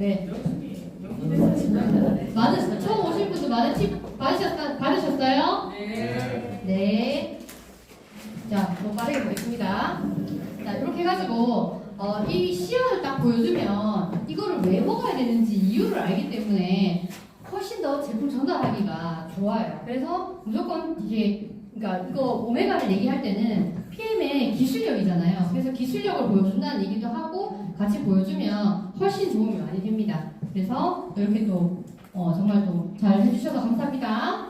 네. 네. 많은 처음 오신 분도 많은 팁 받으셨, 받으셨어요? 네. 네. 자, 뭐 빠르게 보겠습니다. 자, 이렇게 해가지고, 어, 이 시연을 딱 보여주면, 이거를 왜 먹어야 되는지 이유를 알기 때문에, 훨씬 더 제품 전달하기가 좋아요. 그래서 무조건 이게, 그러니까 이거 오메가를 얘기할 때는 PM의 기술력이잖아요. 그래서 기술력을 보여준다는 얘기도 하고, 같이 보여주면 훨씬 도움이 많이 됩니다. 그래서 이렇게 또, 어, 정말 또 잘 해주셔서 감사합니다.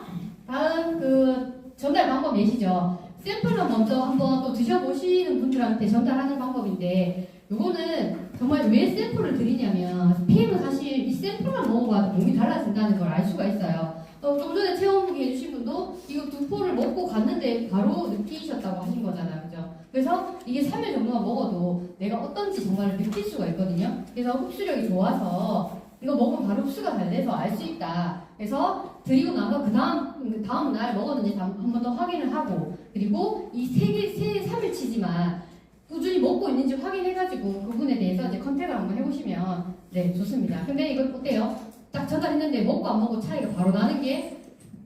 다음 그 전달 방법 내시죠. 샘플을 먼저 한번 또 드셔보시는 분들한테 전달하는 방법인데 요거는 정말 왜 샘플을 드리냐면 PM은 사실 이 샘플만 먹어봐도 몸이 달라진다는 걸 알 수가 있어요. 어, 좀 전에 체험보기 해주신 분도 이거 두 포를 먹고 갔는데 바로 느끼셨다고 하신 거잖아요. 그래서 이게 3일 정도만 먹어도 내가 어떤지 정말 느낄 수가 있거든요. 그래서 흡수력이 좋아서 이거 먹으면 바로 흡수가 잘 돼서 알 수 있다. 그래서 드리고 나서 그 다음, 그 다음 날 먹었는지 한 번 더 확인을 하고 그리고 이세 개, 세, 3일치지만 꾸준히 먹고 있는지 확인해가지고 그분에 대해서 이제 컨택을 한번 해보시면 네, 좋습니다. 근데 이거 어때요? 딱 전달했는데 먹고 안 먹고 차이가 바로 나는 게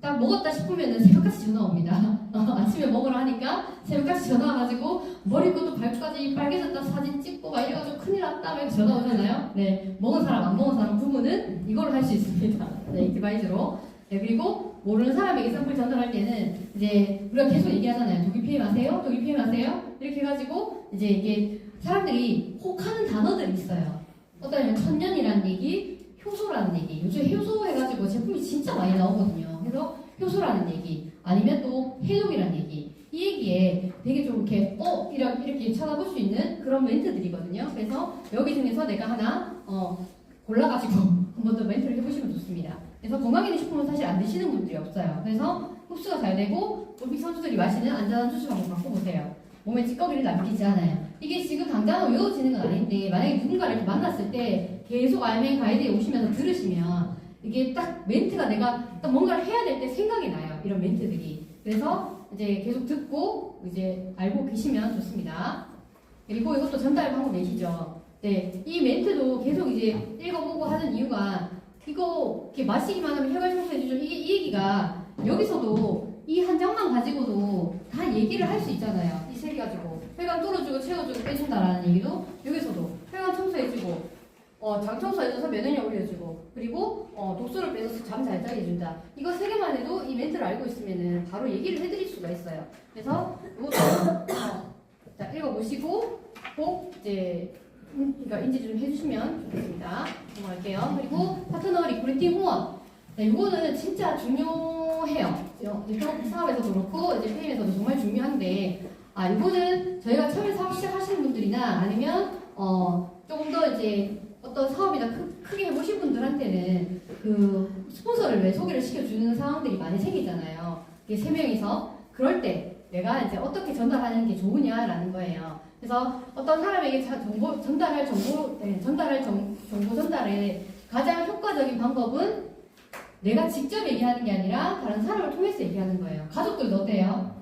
딱 먹었다 싶으면은 새벽까지 전화 옵니다. 아침에 먹으라 하니까 새벽까지 전화 와가지고 머리부터 발까지 빨개졌다 사진 찍고 막 이래가지고 큰일 났다 막 전화 오잖아요. 네, 먹은 사람 안 먹은 사람 부분은 이걸 할 수 있습니다. 네, 디바이즈로. 네, 그리고 모르는 사람에게 샘플 전달할 때는 이제 우리가 계속 얘기하잖아요. 독일 피해 마세요. 독일 피해 마세요. 이렇게 해가지고 이제 이게 사람들이 혹하는 단어들이 있어요. 어떠냐면 천년이라는 얘기, 효소라는 얘기. 요즘 효소 해가지고 제품이 진짜 많이 나오거든요. 효소라는 얘기, 아니면 또 해독이라는 얘기. 이 얘기에 되게 좀 이렇게 어 이렇게, 이렇게 찾아볼 수 있는 그런 멘트들이거든요. 그래서 여기 중에서 내가 하나 어 골라가지고 한번 더 멘트를 해보시면 좋습니다. 그래서 건강기능 식품은 사실 안 드시는 분들이 없어요. 그래서 흡수가 잘 되고 올림픽 선수들이 마시는 안전한 주스 한번 바꿔보세요. 몸에 찌꺼기를 남기지 않아요. 이게 지금 당장 외워지는 건 아닌데 만약에 누군가를 만났을 때 계속 알맹 가이드에 오시면서 들으시면 이게 딱 멘트가 내가 딱 뭔가를 해야 될 때 생각이 나요. 이런 멘트들이. 그래서 이제 계속 듣고 이제 알고 계시면 좋습니다. 그리고 이것도 전달 방법 내시죠. 네, 이 멘트도 계속 이제 읽어보고 하는 이유가 이거 이렇게 마시기만 하면 혈관 청소해주죠. 이게 이 얘기가 여기서도 이 한 장만 가지고도 다 얘기를 할 수 있잖아요. 이 세 개 가지고 혈관 뚫어주고 채워주고 빼준다라는 얘기도 여기서도 혈관 청소해주고 어, 장 청소해줘서 면역력 올려주고 그리고 어, 독소를 빼서 잠 잘 자게 해준다. 이거 세 개만 해도 이 멘트를 알고 있으면은 바로 얘기를 해드릴 수가 있어요. 그래서 이것도 어, 자 읽어보시고 꼭 이제 음, 그러니까 인지 좀 해주시면 좋겠습니다. 넘어갈게요. 그리고 파트너 리크루팅 후원. 네, 이거는 진짜 중요해요. 이제 협업 사업에서도 그렇고 이제 페임에서도 정말 중요한데 아 이거는 저희가 처음에 사업 시작하시는 분들이나 아니면 어 조금 더 이제 어떤 사업이나 크, 크게 해보신 분들한테는 그 스폰서를 왜 소개를 시켜주는 상황들이 많이 생기잖아요. 이게 세 명이서 그럴 때 내가 이제 어떻게 전달하는 게 좋으냐라는 거예요. 그래서 어떤 사람에게 자- 정보 전달할 정보 네, 전달할 정, 정보 전달의 가장 효과적인 방법은 내가 직접 얘기하는 게 아니라 다른 사람을 통해서 얘기하는 거예요. 가족들도 어때요?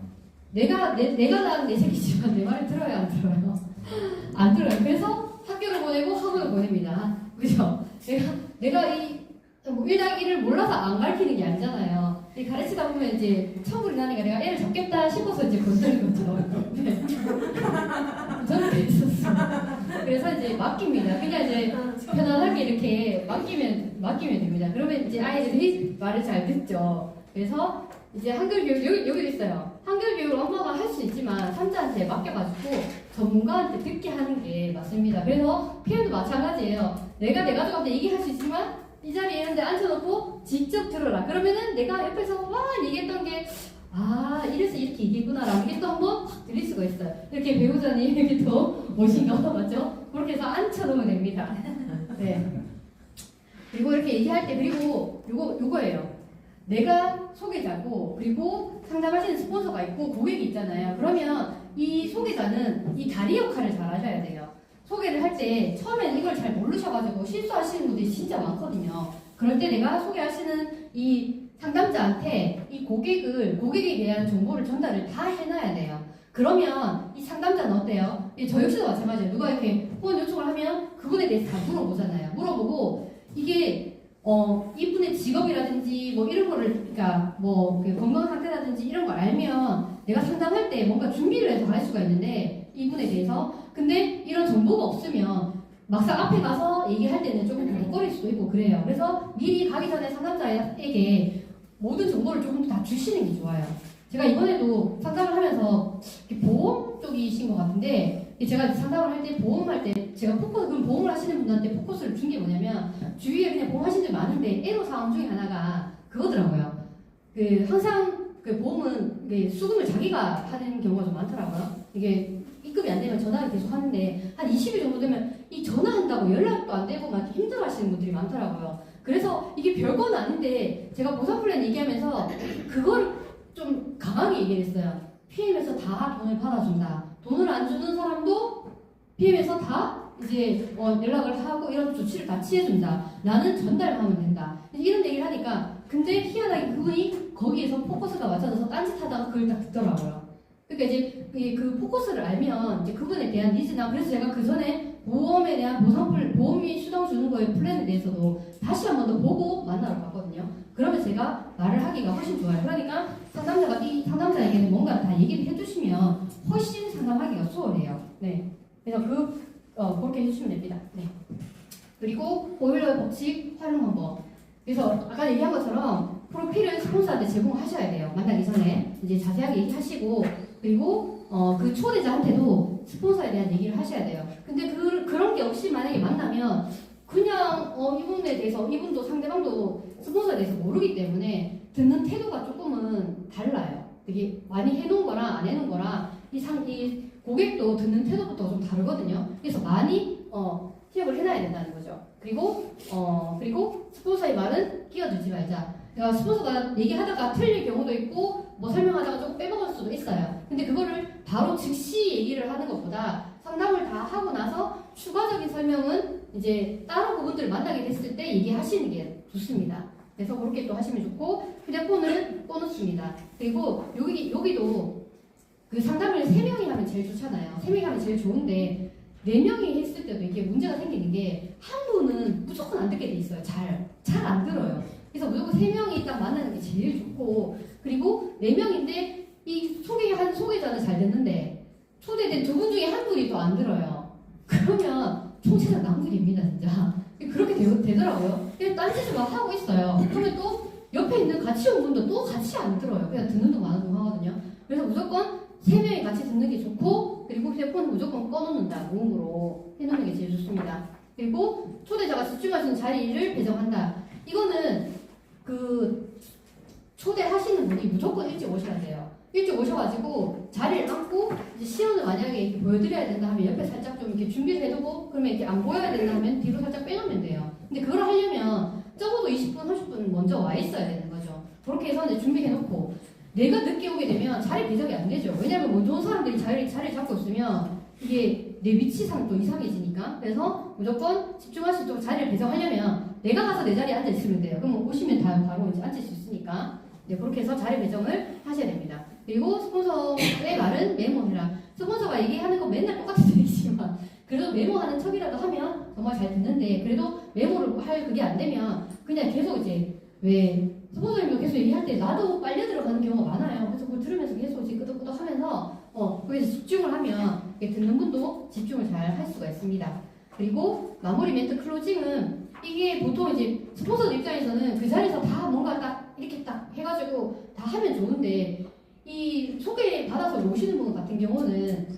내가 내, 내가 낳은 내 새끼지만 내 말을 들어요 안 들어요? 안 들어요. 그래서 학교를 보내고 학원을 보냅니다. 그죠? 내가 내가 이 뭐 1당 1을 몰라서 안 가르치는 게 아니잖아요. 이 가르치다 보면 이제 천불이 나니까 내가 애를 잡겠다 싶어서 이제 건드는 거죠. 네. 저는 그랬었어요. 그래서 이제 맡깁니다. 그냥 이제 편안하게 이렇게 맡기면 맡기면 됩니다. 그러면 이제 아이들이 말을 잘 듣죠. 그래서 이제 한글 교육 여기 여기 있어요. 한글 교육을 엄마가 할 수 있지만 삼자한테 맡겨가지고 전문가한테 듣게 하는 게 맞습니다. 그래서 PM도 마찬가지예요. 내가 내 가족한테 얘기할 수 있지만 이 자리에 있는데 앉혀놓고 직접 들어라. 그러면은 내가 옆에서 막 얘기했던 게 아, 이래서 이렇게 얘기했구나라는 게 또 한번 확 들릴 수가 있어요. 이렇게 배우자님 여기 또 오신 거 맞죠? 그렇게 해서 앉혀놓으면 됩니다. 네. 그리고 이렇게 얘기할 때 그리고 요거 요거예요. 내가 소개자고 그리고 상담하시는 스폰서가 있고 고객이 있잖아요. 그러면 이 소개자는 이 다리 역할을 잘 하셔야 돼요. 소개를 할 때 처음에는 이걸 잘 모르셔가지고 실수하시는 분들이 진짜 많거든요. 그럴 때 내가 소개하시는 이 상담자한테 이 고객을 고객에 대한 정보를 전달을 다 해놔야 돼요. 그러면 이 상담자는 어때요? 이저 역시도 마찬가지예요. 누가 이렇게 후원 요청을 하면 그분에 대해서 다 물어보잖아요. 물어보고 이게 어 이분의 직업이라든지 뭐 이런 거를 그러니까 뭐그 건강 상태라든지 이런 걸 알면 내가 상담할 때 뭔가 준비를 해서 갈 수가 있는데 이분에 대해서 근데 이런 정보가 없으면 막상 앞에 가서 얘기할 때는 조금 버벅거릴 수도 있고 그래요. 그래서 미리 가기 전에 상담자에게 모든 정보를 조금 다 주시는 게 좋아요. 제가 이번에도 상담을 하면서 보험 쪽이신 것 같은데 제가 상담을 할 때 보험할 때 제가 포커스 그럼 보험을 하시는 분들한테 포커스를 준 게 뭐냐면 주위에 그냥 보험 하신 분 많은데 애로 사항 중에 하나가 그거더라고요. 그 항상 그 보험은 이게 수금을 자기가 하는 경우가 좀 많더라고요. 이게 입금이 안 되면 전화를 계속 하는데 한 20일 정도 되면 이 전화한다고 연락도 안 되고 막 힘들어 하시는 분들이 많더라고요. 그래서 이게 별건 아닌데 제가 보상 플랜 얘기하면서 그걸 좀 강하게 얘기를 했어요. PM에서 다 돈을 받아준다. 돈을 안 주는 사람도 PM에서 다 이제 어, 연락을 하고 이런 조치를 다 취해준다. 나는 전달만 하면 된다. 이런 얘기를 하니까 근데 희한하게 그분이 거기에서 포커스가 맞춰져서 딴짓하다가 그걸 딱 듣더라고요. 그러니까 이제 이그 포커스를 알면 이제 그분에 대한 니즈나 그래서 제가 그 전에 보험에 대한 보상플 보험이 수당 주는 거에 플랜에 대해서도 다시 한 번 더 보고 만나러 갔거든요. 그러면 제가 말을 하기가 훨씬 좋아요. 그러니까 상담자가 이 상담자에게는 뭔가 다 얘기를 해주시면 훨씬 상담하기가 수월해요. 네. 그래서 그 어, 그렇게 해주시면 됩니다. 네. 그리고 보일러 법칙 활용 방법. 그래서 아까 얘기한 것처럼 프로필을 스폰서한테 제공하셔야 돼요. 만나기 전에 이제 자세하게 얘기하시고 그리고 어, 그 초대자한테도 스폰서에 대한 얘기를 하셔야 돼요. 근데 그, 그런 게 없이 만약에 만나면 그냥 어, 이분에 대해서 이분도 상대방도 스폰서에 대해서 모르기 때문에 듣는 태도가 조금은 달라요. 되게 많이 해놓은 거랑 안 해놓은 거랑 이, 상, 이 고객도 듣는 태도부터 좀 다르거든요. 그래서 많이 어, 기억을 해놔야 된다는 거죠. 그리고 어 그리고 스폰서의 말은 끼어들지 말자. 그러니까 스폰서가 얘기하다가 틀릴 경우도 있고 뭐 설명하다가 조금 빼먹을 수도 있어요. 근데 그거를 바로 즉시 얘기를 하는 것보다 상담을 다 하고 나서 추가적인 설명은 이제 다른 부분들을 만나게 됐을 때 얘기하시는 게 좋습니다. 그래서 그렇게 또 하시면 좋고 휴대폰은 꺼놓습니다. 그리고 여기 여기도 그 상담을 세 명이 하면 제일 좋잖아요. 세 명이 하면 제일 좋은데 네 명이 했을 때도 이게 문제가 생기는 게 한 분은 무조건 세 명이 딱 만나는 게 제일 좋고 그리고 네 명인데 이 소개한 소개자는 잘 듣는데 초대된 두 분 중에 한 분이 또 안 들어요. 그러면 총체적 낭비입니다 진짜. 그렇게 되, 더라고요 그냥 딴짓을 막 하고 있어요. 그러면 또 옆에 있는 같이 온 분도 또 같이 안 들어요. 그냥 듣는 동 마는 동 하거든요. 그래서 무조건 세 명이 같이 듣는 게 좋고 그리고 휴대폰은 무조건 꺼놓는다 무음으로 해놓는 게 제일 좋습니다. 그리고 초대자가 집중할 수 있는 자리를 배정한다. 이거는 그 초대하시는 분이 무조건 일찍 오셔야 돼요. 일찍 오셔가지고 자리를 앉고 이제 시연을 만약에 보여드려야 된다 하면 옆에 살짝 좀 이렇게 준비를 해두고 그러면 이렇게 안 보여야 된다 하면 뒤로 살짝 빼놓으면 돼요. 근데 그걸 하려면 적어도 20분, 30분 먼저 와 있어야 되는 거죠. 그렇게 해서 이제 준비해놓고 내가 늦게 오게 되면 자리 배정이 안 되죠. 왜냐면 뭐 좋은 사람들이 자리, 자리 잡고 있으면 이게 내 위치상 또 이상해지니까. 그래서 무조건 집중할 수 있도록 자리를 배정하려면 내가 가서 내 자리에 앉아 있으면 돼요. 그럼 오시면 다 바로 이제 앉을 수 있으니까. 네, 그렇게 해서 자리 배정을 하셔야 됩니다. 그리고 스폰서의 말은 메모해라. 스폰서가 얘기하는 거 맨날 똑같은 얘기지만 그래도 메모하는 척이라도 하면 정말 잘 듣는데 그래도 메모를 할 그게 안 되면 그냥 계속 이제 왜 스폰서님도 계속 얘기할 때 나도 빨려 들어가는 경우가 많아요. 그래서 그걸 들으면서 계속 이제 끄덕끄덕 하면서 어 거기서 집중을 하면 듣는 분도 집중을 잘 할 수가 있습니다. 그리고 마무리 멘트 클로징은 이게 보통 이제 스폰서 입장에서는 그 자리에서 다 뭔가 딱 이렇게 딱 해가지고 다 하면 좋은데 이 소개 받아서 오시는 분 같은 경우는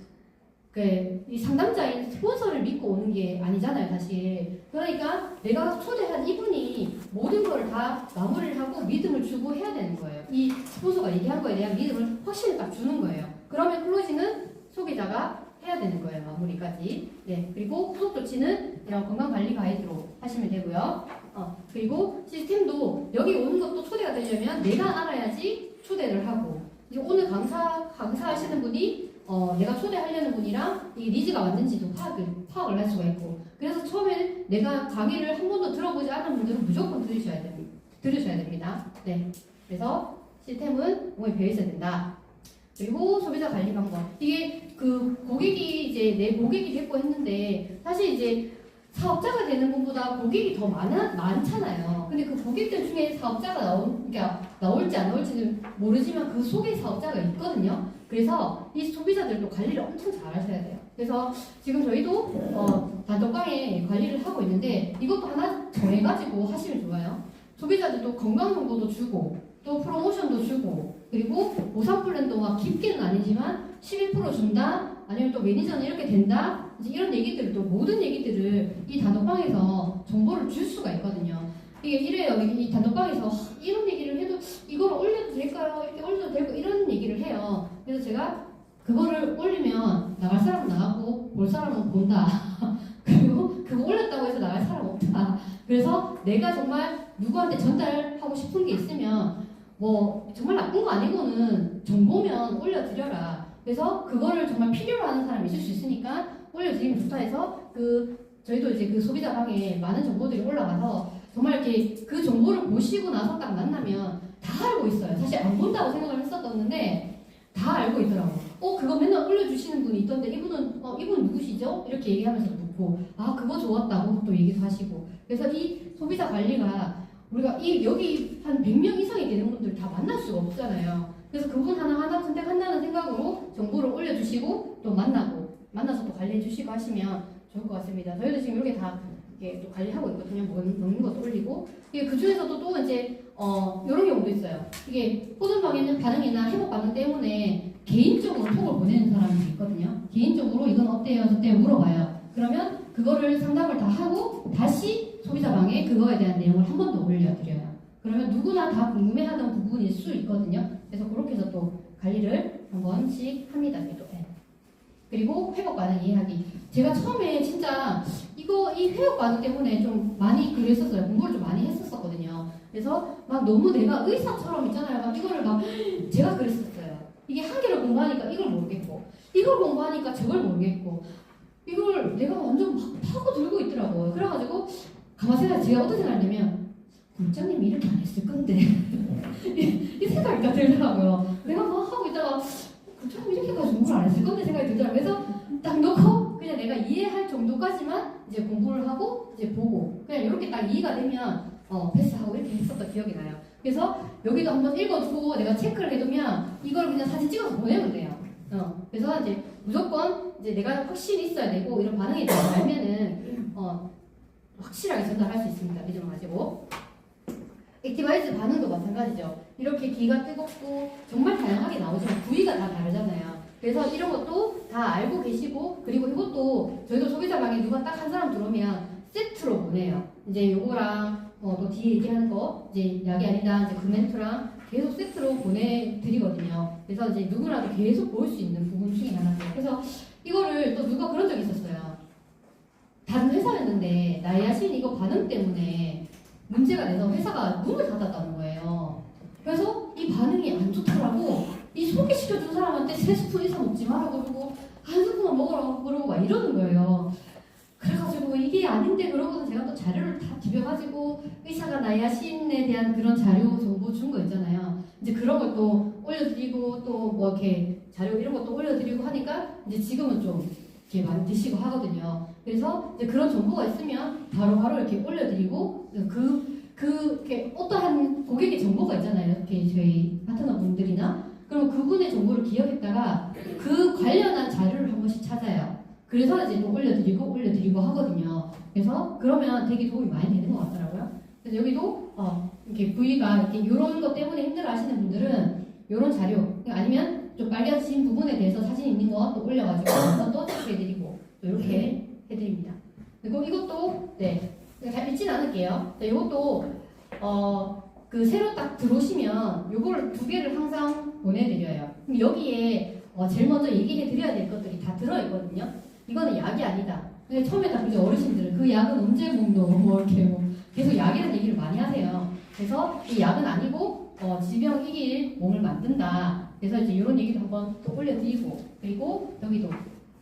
그이 상담자인 스폰서를 믿고 오는 게 아니잖아요, 사실. 그러니까 내가 초대한 이분이 모든 거를 다 마무리를 하고 믿음을 주고 해야 되는 거예요. 이 스폰서가 얘기한 거에 대한 믿음을 확실히 딱 주는 거예요. 그러면 클로징은 소개자가 해야 되는 거예요, 마무리까지. 네, 그리고 후속 조치는 이런 건강관리 가이드로 하시면 되고요. 어, 그리고 시스템도 여기 오는 것도 초대가 되려면 내가 알아야지 초대를 하고 오늘 강사 강사하시는 분이 어, 내가 초대하려는 분이랑 이 니즈가 맞는지도 파악을 파악을 할 수가 있고 그래서 처음에 내가 강의를 한 번도 들어보지 않은 분들은 무조건 들으셔야 됩니다. 들으셔야 됩니다. 네, 그래서 시스템은 몸에 배어 있어야 된다. 그리고 소비자 관리 방법 이게 그 고객이 이제 내 고객이 됐고 했는데 사실 이제 사업자가 되는 분보다 고객이 더 많아, 많잖아요. 근데 그 고객들 중에 사업자가 나올, 그러니까 나올지 안 나올지는 모르지만 그 속에 사업자가 있거든요. 그래서 이 소비자들도 관리를 엄청 잘 하셔야 돼요. 그래서 지금 저희도 어, 단톡방에 관리를 하고 있는데 이것도 하나 정해가지고 하시면 좋아요. 소비자들도 건강 정보도 주고 또 프로모션도 주고 그리고 보상 플랜도 막 깊게는 아니지만 11% 준다 아니면 또 매니저는 이렇게 된다 이제 이런 얘기들을 또 모든 얘기들을 이 단톡방에서 정보를 줄 수가 있거든요. 이게 이래요. 이 단톡방에서 하, 이런 얘기를 해도 이걸 올려도 될까요? 이렇게 올려도 될까? 이런 얘기를 해요. 그래서 제가 그거를 올리면 나갈 사람은 나가고 볼 사람은 본다. 그리고 그거 올렸다고 해서 나갈 사람 없다. 그래서 내가 정말 누구한테 전달하고 싶은 게 있으면 뭐 정말 나쁜 거 아니고는 정보면 올려드려라. 그래서 그거를 정말 필요로 하는 사람이 있을 수 있으니까 좋다 해서 그 저희도 이제 그 소비자 방에 많은 정보들이 올라가서 정말 이렇게 그 정보를 보시고 나서 딱 만나면 다 알고 있어요. 사실 안 본다고 생각을 했었었는데 다 알고 있더라고. 어 그거 맨날 올려주시는 분이 있던데 이분은 어 이분 누구시죠? 이렇게 얘기하면서 묻고 아 그거 좋았다고 또 얘기도 하시고 그래서 이 소비자 관리가 우리가 이 여기 한 100명 이상이 되는 분들 다 만날 수가 없잖아요. 그래서 그분 하나 하나 선택한다는 생각으로 정보를 올려주시고 또 만나고 만나서 또 관리해 주시고 하시면 좋을 것 같습니다. 저희도 지금 이렇게 다 이렇게 또 관리하고 있거든요. 먹는, 것도 올리고 이게 그 중에서도 또 이제 어 이런 경우도 있어요. 이게 호전방에는 반응이나 회복 반응 때문에 개인적으로 톡을 보내는 사람이 있거든요. 개인적으로 이건 어때요? 저때 물어봐요. 그러면 그거를 상담을 다 하고 다시 소비자방에 그거에 대한 내용을 한 번 더 올려드려요. 그러면 누구나 다 궁금해하던 부분일 수 있거든요. 그래서 그렇게 해서 또 관리를 한 번씩 합니다. 또. 네. 그리고 회복 반응 이해하기. 제가 처음에 진짜 이거 이 회복 반응 때문에 좀 많이 글을 썼어요. 공부를 좀 많이 했었었거든요. 그래서 막 너무 내가 의사처럼 있잖아요. 막 이거를 막 제가 그랬었어요. 이게 한 개를 공부하니까 이걸 모르겠고 이걸 공부하니까 저걸 모르겠고 이걸 내가 완전 막 파고 들고 있더라고요. 그래가지고 가만 생각 제가 어떤 생각했냐면 굴장님이 이렇게 안 했을 건데 이, 이 생각이 딱 들더라고요. 내가 막 하고 있다가 굴장님 이렇게까지 공부를 안 했을 건데 생각이 들더라고요. 그래서 딱 놓고 그냥 내가 이해할 정도까지만 이제 공부를 하고 이제 보고 그냥 이렇게 딱 이해가 되면 어 패스하고 이렇게 했었던 기억이 나요. 그래서 여기도 한번 읽어두고 내가 체크를 해두면 이걸 그냥 사진 찍어서 보내면 돼요. 어 그래서 이제 무조건 이제 내가 확신이 있어야 되고 이런 반응이 대해서 알면은 어 확실하게 전달할 수 있습니다. 믿음 가지고. 액티바이즈 반응도 마찬가지죠. 이렇게 귀가 뜨겁고 정말 다양하게 나오지만 부위가 다 다르잖아요. 그래서 이런 것도 다 알고 계시고 그리고 이것도 저희도 소비자 방에 누가 딱 한 사람 들어오면 세트로 보내요. 이제 요거랑 어, 또 뒤에 얘기하는 거 이제 약이 아니다 이제 그 멘트랑 계속 세트로 보내드리거든요. 그래서 이제 누구라도 계속 볼 수 있는 부분 중에 하나죠. 그래서 이거를 또 누가 그런 적이 있었어요. 다른 회사였는데 나의 야신 이거 반응 때문에 문제가 돼서 회사가 문을 닫았다는 거예요. 그래서 이 반응이 안 좋더라고. 이 소개시켜준 사람한테 세 스푼 이상 먹지 마라 그러고 한 스푼만 먹으라고 그러고 막 이러는 거예요. 그래가지고 이게 아닌데 그러고는 제가 또 자료를 다 뒤벼가지고 의사가 나의 야신에 대한 그런 자료 정보 준 거 있잖아요. 이제 그런 걸 또 올려드리고 또 뭐 이렇게 자료 이런 것도 올려드리고 하니까 이제 지금은 좀 이렇게 많이 드시고 하거든요. 그래서 이제 그런 정보가 있으면 바로 바로 이렇게 올려드리고 그, 그, 이렇게 어떠한 고객의 정보가 있잖아요. 이렇게 저희 파트너 분들이나. 그럼 그분의 정보를 기억했다가 그 관련한 자료를 한 번씩 찾아요. 그래서 이제 또 올려드리고 올려드리고 하거든요. 그래서 그러면 되게 도움이 많이 되는 것 같더라고요. 그래서 여기도 어, 이렇게 부위가 이렇게 이런 것 때문에 힘들어 하시는 분들은 이런 자료 아니면 좀 빨개진 부분에 대해서 사진 있는 거 또 올려가지고 또 체크해드리고 또 이렇게 해드립니다. 이것도 네 잘 읽진 않을게요. 네, 이것도 어 그 새로 딱 들어오시면 요거를 두 개를 항상 보내드려요. 그럼 여기에 어, 제일 먼저 얘기해 드려야 될 것들이 다 들어있거든요. 이거는 약이 아니다. 근데 처음에 딱 이제 어르신들은 그 약은 언제 먹노? 뭐 이렇게 뭐 계속 약이라는 얘기를 많이 하세요. 그래서 이 약은 아니고 어, 질병 이길 몸을 만든다. 그래서 이제 이런 얘기도 한번 또 올려드리고 그리고 여기도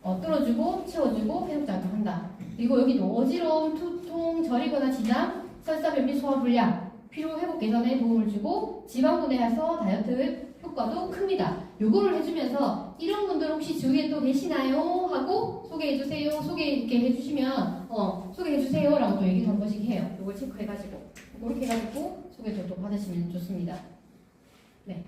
어, 뚫어주고 채워주고 회복작용 한다. 그리고 여기도 어지러움, 두통, 저리거나 지장, 설사, 변비, 소화 불량, 피로 회복 개선에 도움을 주고 지방 분해해서 다이어트 효과도 큽니다. 요거를 해주면서 이런 분들 혹시 주위에 또 계시나요? 하고 소개해주세요. 소개 이렇게 해주시면 어 소개해주세요. 이걸 체크해가지고 그렇게 해가지고 소개도 또 받으시면 좋습니다. 네.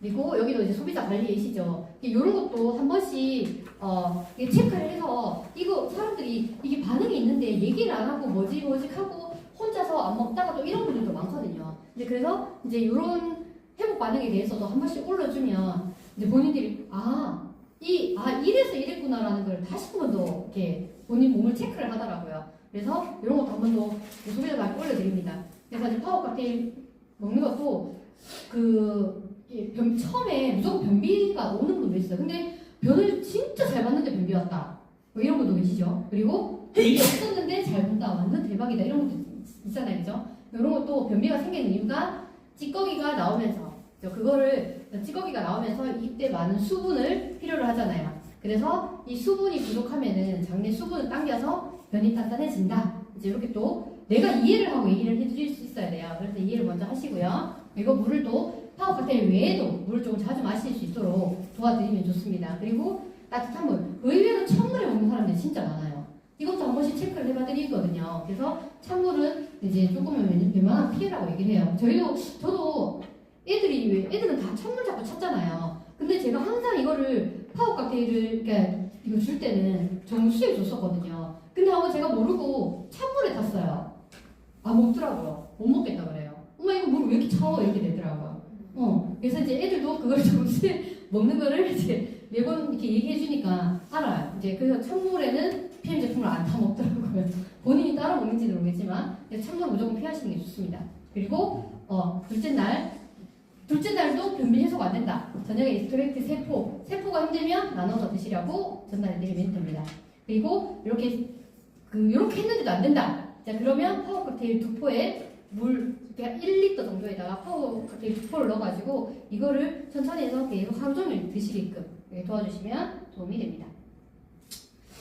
그리고 여기도 이제 소비자 관리이시죠. 이런 것도 한 번씩 어, 체크를 해서 이거 사람들이 이게 반응이 있는데 얘기를 안 하고 뭐지 뭐지 하고 혼자서 안 먹다가 또 이런 분들도 많거든요. 이제 그래서 이제 이런 회복 반응에 대해서도 한 번씩 올려주면 이제 본인들이 아, 이, 아, 이래서 이랬구나라는 걸 다시 한 번 더 이렇게 본인 몸을 체크를 하더라고요. 그래서 이런 것도 한 번 더 소비자 많이 올려드립니다. 그래서 이제 파워 칵테일 먹는 것도 그 이게 변, 처음에 무조건 변비가 오는 분도 있어요. 근데 변을 진짜 잘 봤는데 변비 왔다. 뭐 이런 분도 계시죠. 그리고 변비 없었는데 잘 본다. 완전 대박이다. 이런 것도 있- 있잖아요. 그죠? 이런 것도 변비가 생기는 이유가 찌꺼기가 나오면서 그죠? 그거를 찌꺼기가 나오면서 이때 많은 수분을 필요로 하잖아요. 그래서 이 수분이 부족하면은 장내 수분을 당겨서 변이 단단해진다. 이제 이렇게 또 내가 이해를 하고 얘기를 해드릴 수 있어야 돼요. 그래서 이해를 먼저 하시고요. 그리고 물을 또 파워 칵테일 외에도 물을 조금 자주 마실 수 있도록 도와드리면 좋습니다. 그리고 따뜻한 물. 의외로 찬물에 먹는 사람들이 진짜 많아요. 이것도 한 번씩 체크를 해봐드리거든요. 그래서 찬물은 이제 조금은 웬- 웬만하면 피해라고 얘기를 해요. 저희도, 저도 애들이 왜, 애들은 다 찬물 자꾸 찾잖아요. 근데 제가 항상 이거를 파워 칵테일을, 그러니까 이거 줄 때는 정수에 줬었거든요. 근데 한번 제가 모르고 찬물에 탔어요. 아, 먹더라고요. 못 먹겠다 그래요. 엄마 이거 물 왜 이렇게 차워? 이렇게 되더라고요. 어, 그래서 이제 애들도 그걸 정수에 먹는 거를 이제 매번 이렇게 얘기해 주니까 알아요. 이제 그래서 찬물에는 PM 제품을 안 타 먹더라고요. 본인이 따로 먹는지는 모르겠지만 찬물 무조건 피하시는 게 좋습니다. 그리고 어, 둘째 날 둘째 날도 변비 해소가 안 된다. 저녁에 익스트랙트 세포 세포가 힘들면 나눠서 드시라고 전달해 드리면 됩니다. 그리고 이렇게 그 이렇게 했는데도 안 된다. 자 그러면 파워 칵테일 두 포에 물 그냥 1리터 정도에다가 파워 칵테일 두 포를 넣어가지고 이거를 천천히 해서 계속 하루 종일 드시게끔 이렇게 도와주시면 도움이 됩니다.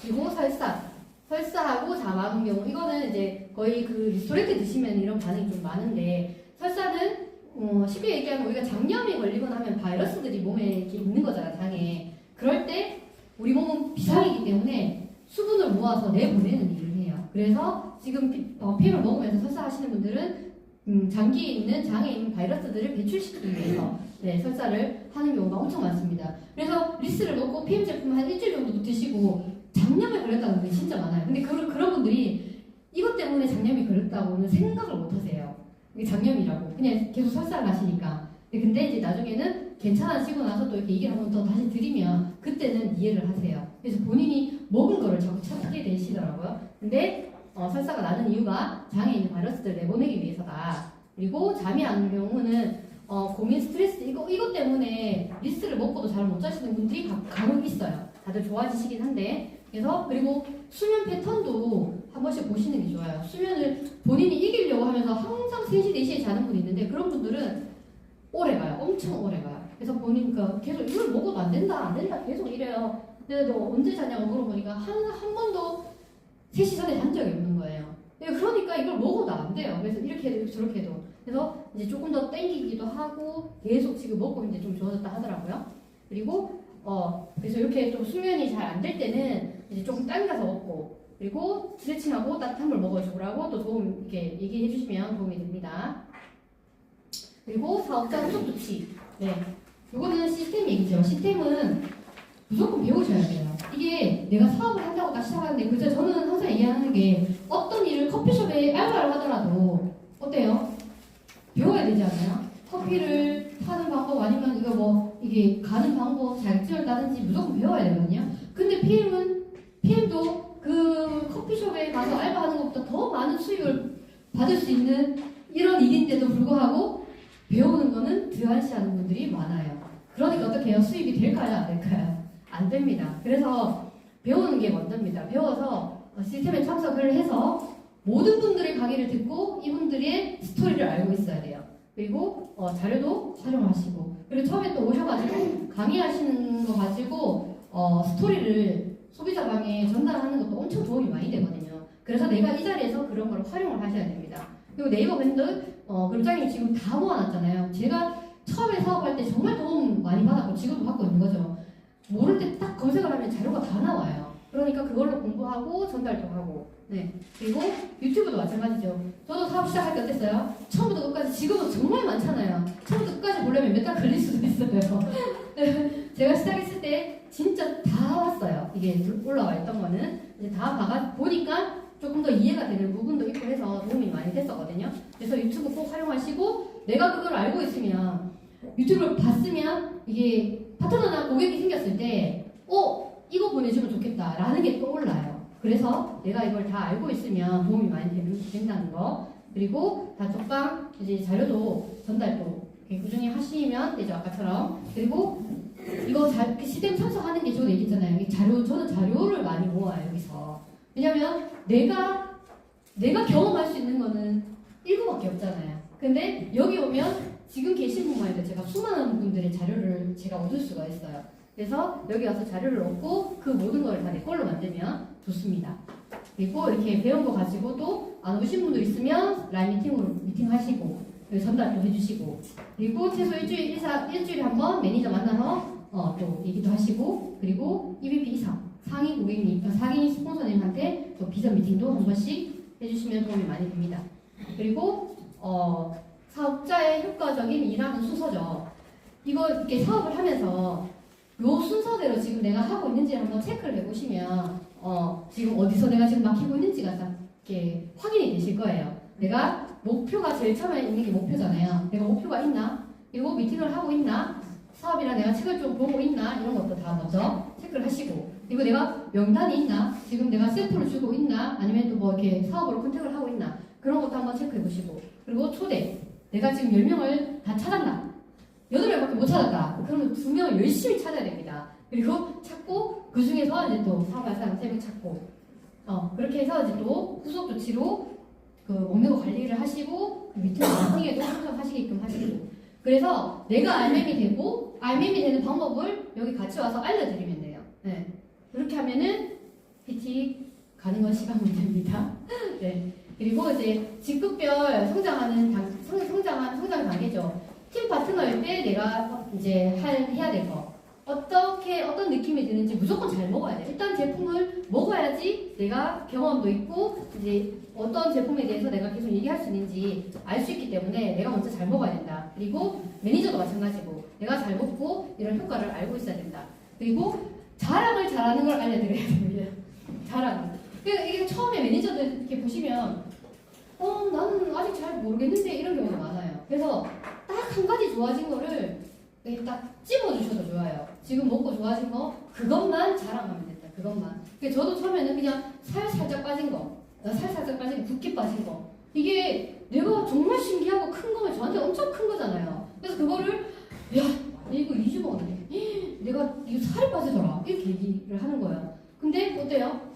그리고 설사 설사하고 자막은 경우 이거는 이제 거의 그 리스토레트 드시면 이런 반응이 좀 많은데 설사는 어, 쉽게 얘기하면 우리가 장염이 걸리거나 하면 바이러스들이 몸에 이렇게 있는 거잖아 장에 그럴 때 우리 몸은 비상이기 때문에 수분을 모아서 내보내는 일을 해요. 그래서 지금 피, 어, 피를 먹으면서 설사하시는 분들은 음, 장기에 있는 장에 있는 바이러스들을 배출시키기 위해서 네, 설사를 하는 경우가 엄청 많습니다. 그래서 리스를 먹고 PM 제품 한 일주일 정도 드시고 장염에 걸렸다는 분들이 진짜 많아요. 근데 그, 그런 분들이 이것 때문에 장염이 걸렸다고는 생각을 못 하세요. 이게 장염이라고. 그냥 계속 설사를 하시니까. 근데, 근데 이제 나중에는 괜찮아지고 나서 또 이렇게 얘기를 한번 더 다시 드리면 그때는 이해를 하세요. 그래서 본인이 먹은 거를 자꾸 찾게 되시더라고요. 근데 어, 설사가 나는 이유가 장에 있는 바이러스들을 내보내기 위해서다. 그리고 잠이 안 오는 경우는 어, 고민 스트레스 이거 이것 때문에 리스를 먹고도 잘 못 자시는 분들이 가- 간혹 있어요. 다들 좋아지시긴 한데 그래서 그리고 수면 패턴도 한 번씩 보시는 게 좋아요. 수면을 본인이 이기려고 하면서 항상 3시, 4시에 자는 분이 있는데 그런 분들은 오래 가요. 엄청 오래 가요. 그래서 보니까 계속 이걸 먹어도 안 된다, 안 된다 계속 이래요. 근데 너 언제 자냐고 물어보니까 한, 한 번도 3시 전에 잔 적이 없는 거예요. 네, 그러니까 이걸 먹어도 안 돼요. 그래서 이렇게 해도 저렇게 해도. 그래서 이제 조금 더 땡기기도 하고 계속 지금 먹고 이제 좀 좋아졌다 하더라고요. 그리고 어 그래서 이렇게 좀 수면이 잘 안 될 때는 이제 조금 당겨서 먹고 그리고 스트레칭하고 따뜻한 물 먹어주라고 또 도움 이렇게 얘기해 주시면 도움이 됩니다. 그리고 사업자 후속 조치. 네. 이거는 시스템 얘기죠. 시스템은 무조건 배우셔야 돼요. 이게 내가 사업을 한다고 딱 시작하는데 그저 저는 항상 얘기하는 게 어떤 일을 커피숍에 알바를 하더라도 어때요? 배워야 되지 않나요? 커피를 타는 방법 아니면 이거 뭐 이게 가는 방법 자격증을 따든지 무조건 배워야 되거든요. 근데 PM은 PM도 그 커피숍에 가서 알바하는 것보다 더 많은 수익을 받을 수 있는 이런 일인데도 불구하고 배우는 거는 드한시하는 분들이 많아요. 그러니까 어떻게 해요? 수입이 될까요? 안 될까요? 안 됩니다. 그래서 배우는 게 먼저입니다. 배워서 어, 시스템에 참석을 해서 모든 분들의 강의를 듣고 이분들의 스토리를 알고 있어야 돼요. 그리고 어, 자료도 촬영하시고 그리고 처음에 또 오셔가지고 강의하시는 거 가지고 어, 스토리를 소비자방에 전달하는 것도 엄청 도움이 많이 되거든요. 그래서 내가 이 자리에서 그런 걸 활용을 하셔야 됩니다. 그리고 네이버 밴드 어, 그룹장님 지금 다 모아놨잖아요. 제가 처음에 사업할 때 정말 도움 많이 받았고 지금도 받고 있는 거죠. 모를 때 딱 검색을 하면 자료가 다 나와요. 그러니까 그걸로 공부하고 전달도 하고 네. 그리고 유튜브도 마찬가지죠. 저도 사업 시작할 때 어땠어요? 처음부터 끝까지 지금은 정말 많잖아요. 처음부터 끝까지 보려면 몇 달 걸릴 수도 있어요. 네. 제가 시작했을 때 진짜 다 왔어요. 이게 올라와 있던 거는 이제 다 봐가 보니까 조금 더 이해가 되는 부분도 있고 해서 도움이 많이 됐었거든요. 그래서 유튜브 꼭 활용하시고 내가 그걸 알고 있으면 유튜브를 봤으면 이게 파트너나 고객이 생겼을 때 어? 이거 보내주면 좋겠다라는 게 떠올라요. 그래서 내가 이걸 다 알고 있으면 도움이 많이 된다는 거. 그리고 단톡방 이제 자료도 전달도 꾸준히 하시면 되죠. 아까처럼. 그리고 이거 자, 그 시스템 참석하는 게 저도 얘기했잖아요. 이 자료, 저는 자료를 많이 모아요, 여기서. 왜냐면 내가, 내가 경험할 수 있는 거는 일부밖에 없잖아요. 근데 여기 오면 지금 계신 분만 해도 제가 수많은 분들의 자료를 제가 얻을 수가 있어요. 그래서 여기 와서 자료를 얻고 그 모든 걸 다 내 걸로 만들면 좋습니다. 그리고 이렇게 배운 거 가지고 또안 오신 분들 있으면 라인 미팅으로 미팅 하시고 그리고 전달도 해주시고 그리고 최소 일주일 일사, 일주일에 한 번 매니저 만나서 어, 또 얘기도 하시고 그리고 EVP 이상 상위 고객님, 어, 상위 스폰서님한테 또 비전 미팅도 한 번씩 해주시면 도움이 많이 됩니다. 그리고 어, 사업자의 효과적인 일하는 순서죠. 이거 이렇게 사업을 하면서 요 순서대로 지금 내가 하고 있는지를 한번 체크를 해보시면 어, 지금 어디서 내가 지금 막히고 있는지가 딱 이렇게 확인이 되실 거예요. 내가 목표가 제일 처음에 있는 게 목표잖아요. 내가 목표가 있나? 그리고 미팅을 하고 있나? 사업이랑 내가 책을 좀 보고 있나? 이런 것도 다 먼저 체크를 하시고 그리고 내가 명단이 있나? 지금 내가 샘플을 주고 있나? 아니면 또 뭐 이렇게 사업으로 컨택을 하고 있나? 그런 것도 한번 체크해 보시고 그리고 초대 내가 지금 10명을 다 찾았나? 8명밖에 못 찾았다. 그러면 2명을 열심히 찾아야 됩니다. 그리고 찾고 그 중에서 이제 또 사람 3명 찾고 어, 그렇게 해서 이제 또 후속 조치로 그 먹는 거 관리를 하시고 그 미팅 미팅에도 참석하시게끔 하시고 그래서 내가 RM이 되고 RM이 되는 방법을 여기 같이 와서 알려드리면 돼요. 네. 그렇게 하면은 PT 가는 건 시간 문제입니다. 네. 그리고 이제 직급별 성장하는 단, 성, 성장한 성장 단계죠. 팀 파트너일 때 내가 이제 할, 해야 될 거. 어떻게 어떤 느낌이 드는지 무조건 잘 먹어야 돼. 일단 제품을 먹어야지 내가 경험도 있고 이제 어떤 제품에 대해서 내가 계속 얘기할 수 있는지 알 수 있기 때문에 내가 먼저 잘 먹어야 된다. 그리고 매니저도 마찬가지고 내가 잘 먹고 이런 효과를 알고 있어야 된다. 그리고 자랑을 잘하는 걸 알려드려야 됩니다. 자랑. 그러니까 이게 처음에 매니저들 이렇게 보시면 어 나는 아직 잘 모르겠는데 이런 경우가 많아요. 그래서 딱 한 가지 좋아진 거를 이렇게 딱 찝어주셔도 좋아요. 지금 먹고 좋아진 거 그것만 자랑하면 된다. 그것만. 그러니까 저도 처음에는 그냥 살 살짝 빠진 거, 어, 살 살짝 빠진 거, 붓기 빠진 거. 이게 내가 정말 신기하고 큰 거면 저한테 엄청 큰 거잖아요. 그래서 그거를 야 이거 2주 먹었네. 내가 이거 살이 빠지더라. 이렇게 얘기를 하는 거예요. 근데 어때요?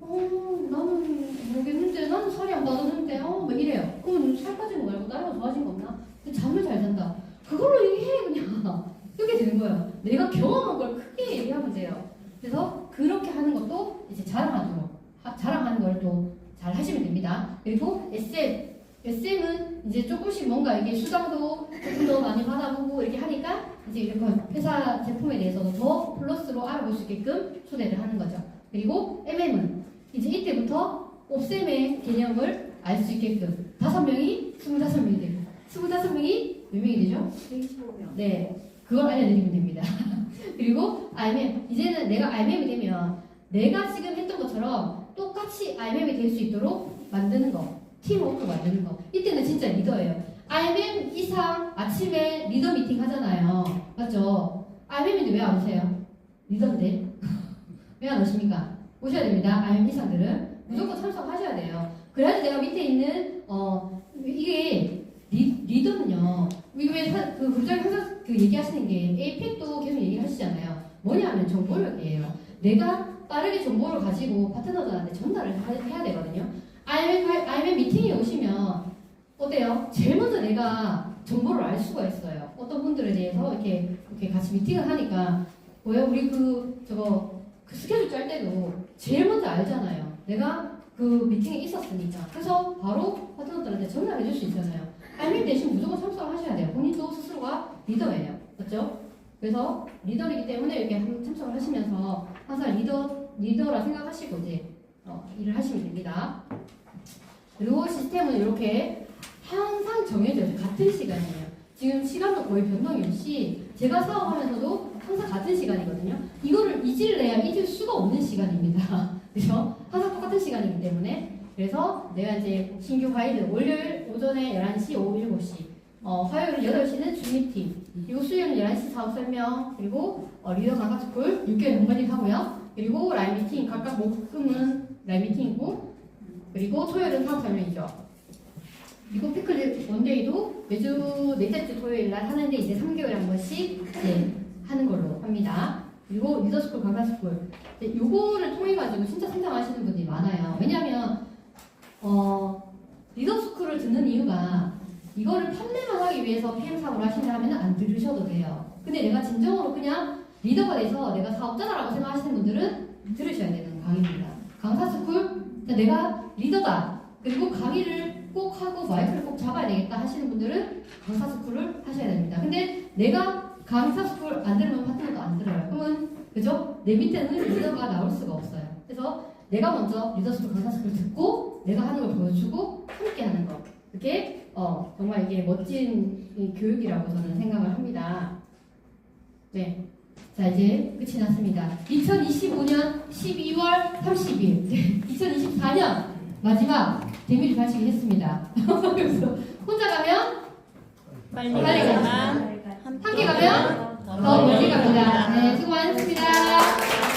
어 나는 모르겠는데 나는 살이 안 빠졌는데 어 막 이래요. 그럼 살 빠진 거 말고 다른 거 좋아진 거 없나? 잠을 잘 잔다. 그걸로 얘기해 그냥. 이렇게 되는 거예요. 내가 경험한 걸 크게 얘기하면 돼요. 그래서 그렇게 하는 것도 이제 자랑하도록 하- 자랑하는 걸 또 잘 하시면 됩니다. 그리고 SM SM은 이제 조금씩 뭔가 이게 수당도 조금 더 많이 받아보고 이렇게 하니까 이제 이렇게 회사 제품에 대해서도 더 플러스로 알아볼 수 있게끔 초대를 하는 거죠. 그리고 MM은 이제 이때부터 옵셈의 개념을 알 수 있게끔 다섯 명이 스물다섯 명이 되고 스물다섯 명이 몇 명이 되죠? 125명. 네, 그걸 알려드리면 됩니다. 그리고 RMM, 이제는 내가 RMM이 되면 내가 지금 했던 것처럼 똑같이 RMM이 될 수 있도록 만드는 거, 팀워크 만드는 거. 이때는 진짜 리더예요. RMM 이상 아침에 리더 미팅 하잖아요. 맞죠? RMM인데 왜 안 오세요? 리더인데. 왜 안 오십니까? 오셔야 됩니다. RMM 이상들은. 무조건 참석하셔야 돼요. 그래야지 내가 밑에 있는, 어, 이게 리, 리더는요. 이게 왜 사- 그 부장님 항상 그 얘기하시는 게 에이펙도 계속 얘기하시잖아요. 뭐냐면 정보력이에요. 내가 빠르게 정보를 가지고 파트너들한테 전달을 하- 해야 되거든요. IMM 미팅에 오시면 어때요? 제일 먼저 내가 정보를 알 수가 있어요. 어떤 분들에 대해서 이렇게, 이렇게 같이 미팅을 하니까 뭐야 우리 그 저거 그 스케줄 짤 때도 제일 먼저 알잖아요. 내가 그 미팅에 있었으니까. 그래서 바로 파트너들한테 전달해 줄 수 있잖아요. 알림 대신 무조건 참석을 하셔야 돼요. 본인도 스스로가 리더예요. 맞죠? 그래서 리더이기 때문에 이렇게 한- 참석을 하시면서 항상 리더, 리더라 생각하시고 이제 어, 일을 하시면 됩니다. 그리고 시스템은 이렇게 항상 정해져요. 같은 시간이에요. 지금 시간도 거의 변동이 없이 제가 사업하면서도 항상 같은 시간이거든요. 이거를 잊을래야 잊을 수가 없는 시간입니다. 그죠? 항상 똑같은 시간이기 때문에 그래서 내가 이제 신규 가이드 월요일 오전에 11시, 오후 7시 어, 화요일 8시는 줌미팅 그리고 수요일은 11시 사업 설명 그리고 어, 리더 강사 스쿨 6개월 동반님 하고요. 그리고 라인 미팅 각각 목금은 라인 미팅이고 그리고 토요일은 사업 설명이죠. 그리고 피클 원데이도 매주 넷째 주 토요일 날 하는데 이제 3개월에 한 번씩 이제 하는 걸로 합니다. 그리고 리더스쿨 강사스쿨 요거를 통해 가지고 진짜 성장하시는 분들이 많아요. 왜냐하면 어 리더스쿨을 듣는 이유가 이거를 판매만 하기 위해서 PM 사업을 하신다면 안 들으셔도 돼요. 근데 내가 진정으로 그냥 리더가 돼서 내가 사업자다라고 생각하시는 분들은 들으셔야 되는 강의입니다. 강사스쿨 내가 리더다. 그리고 강의를 꼭 하고 마이크를 꼭 잡아야 되겠다 하시는 분들은 강사 스쿨을 하셔야 됩니다. 근데 내가 강사 스쿨 안 들으면 파트너도 안 들어요. 그러면 그죠? 내 밑에는 리더가 나올 수가 없어요. 그래서 내가 먼저 리더 스쿨 강사 스쿨 듣고 내가 하는 걸 보여주고 함께 하는 거. 그게 어, 정말 이게 멋진 교육이라고 저는 음. 생각을 합니다. 네. 자, 이제 끝이 났습니다. 2025년 12월 30일, 2024년 마지막 데미지 바치기 했습니다. 그래서 혼자 가면 빨리, 빨리 가지만, 함께 가면 더 멀리 갑니다. 네, 수고 많으셨습니다.